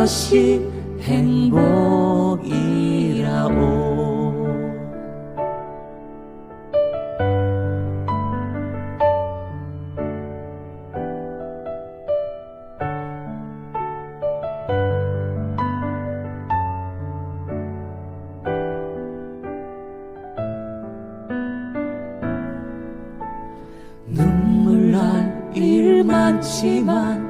것이 행복이라오 눈물 날일 많지만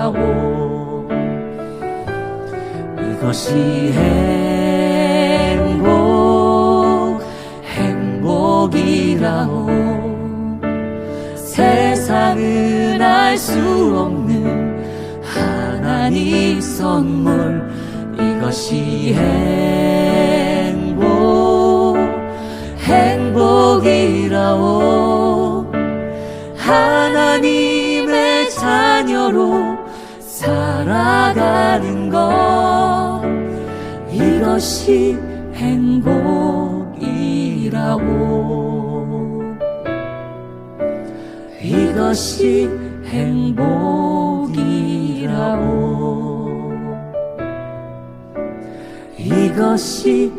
이라고 이것이 행복 행복이라오 세상은 알 수 없는 하나님 선물. 이것이 행복 행복이라오 하나님의 자녀로 살아가는 것. 이것이 행복이라오 이것이 행복이라오 이것이